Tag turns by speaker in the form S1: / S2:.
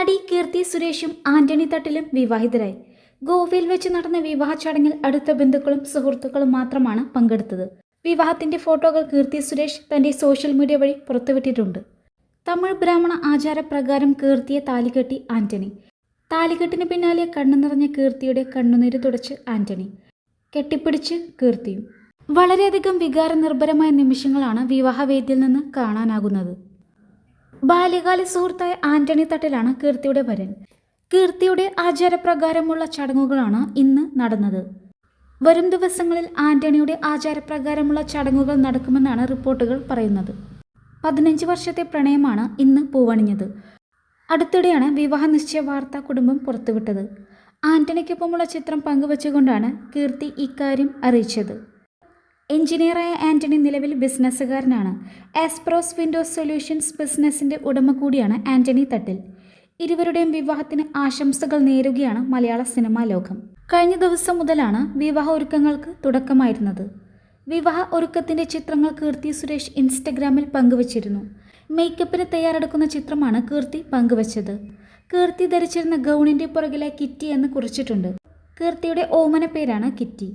S1: നടി കീർത്തി സുരേഷും ആന്റണി തട്ടിലും വിവാഹിതരായി. ഗോവയിൽ വെച്ച് നടന്ന വിവാഹ ചടങ്ങിൽ അടുത്ത ബന്ധുക്കളും സുഹൃത്തുക്കളും മാത്രമാണ് പങ്കെടുത്തത്. വിവാഹത്തിന്റെ ഫോട്ടോകൾ കീർത്തി സുരേഷ് തന്റെ സോഷ്യൽ മീഡിയ വഴി പുറത്തുവിട്ടിട്ടുണ്ട്. തമിഴ് ബ്രാഹ്മണ ആചാരപ്രകാരം കീർത്തിയെ താലികെട്ടി ആന്റണി. താലികെട്ടിന് പിന്നാലെ കണ്ണു നിറഞ്ഞ കീർത്തിയുടെ കണ്ണുനീര് തുടച്ച് ആന്റണി. കെട്ടിപ്പിടിച്ച് കീർത്തിയും. വളരെയധികം വികാരനിർഭരമായ നിമിഷങ്ങളാണ് വിവാഹവേദിയിൽ നിന്ന് കാണാനാകുന്നത്. ബാല്യകാല സുഹൃത്തായ ആന്റണി തട്ടിലാണ് കീർത്തിയുടെ വരൻ. കീർത്തിയുടെ ആചാരപ്രകാരമുള്ള ചടങ്ങുകളാണ് ഇന്ന് നടന്നത്. വരും ദിവസങ്ങളിൽ ആന്റണിയുടെ ആചാരപ്രകാരമുള്ള ചടങ്ങുകൾ നടക്കുമെന്നാണ് റിപ്പോർട്ടുകൾ പറയുന്നത്. പതിനഞ്ച് വർഷത്തെ പ്രണയമാണ് ഇന്ന് പൂവണിഞ്ഞത്. അടുത്തിടെയാണ് വിവാഹ നിശ്ചയ വാർത്ത കുടുംബം പുറത്തുവിട്ടത്. ആന്റണിക്കൊപ്പമുള്ള ചിത്രം പങ്കുവച്ചുകൊണ്ടാണ് കീർത്തി ഇക്കാര്യം അറിയിച്ചത്. എഞ്ചിനീയറായ ആന്റണി നിലവിൽ ബിസിനസ്സുകാരനാണ്. ആസ്പ്രോസ് വിൻഡോസ് സൊല്യൂഷൻസ് ബിസിനസ്സിന്റെ ഉടമ കൂടിയാണ് ആന്റണി തട്ടിൽ. ഇരുവരുടെയും വിവാഹത്തിന് ആശംസകൾ നേരുകയാണ് മലയാള സിനിമാ ലോകം. കഴിഞ്ഞ ദിവസം മുതലാണ് വിവാഹ ഒരുക്കങ്ങൾക്ക് തുടക്കമായിരുന്നത്. വിവാഹ ഒരുക്കത്തിന്റെ ചിത്രങ്ങൾ കീർത്തി സുരേഷ് ഇൻസ്റ്റഗ്രാമിൽ പങ്കുവച്ചിരുന്നു. മേക്കപ്പിന് തയ്യാറെടുക്കുന്ന ചിത്രമാണ് കീർത്തി പങ്കുവച്ചത്. കീർത്തി ധരിച്ചിരുന്ന ഗൗണിന്റെ പുറകിലെ കിറ്റി എന്ന് കുറിച്ചിട്ടുണ്ട്. കീർത്തിയുടെ ഓമന പേരാണ് കിറ്റി.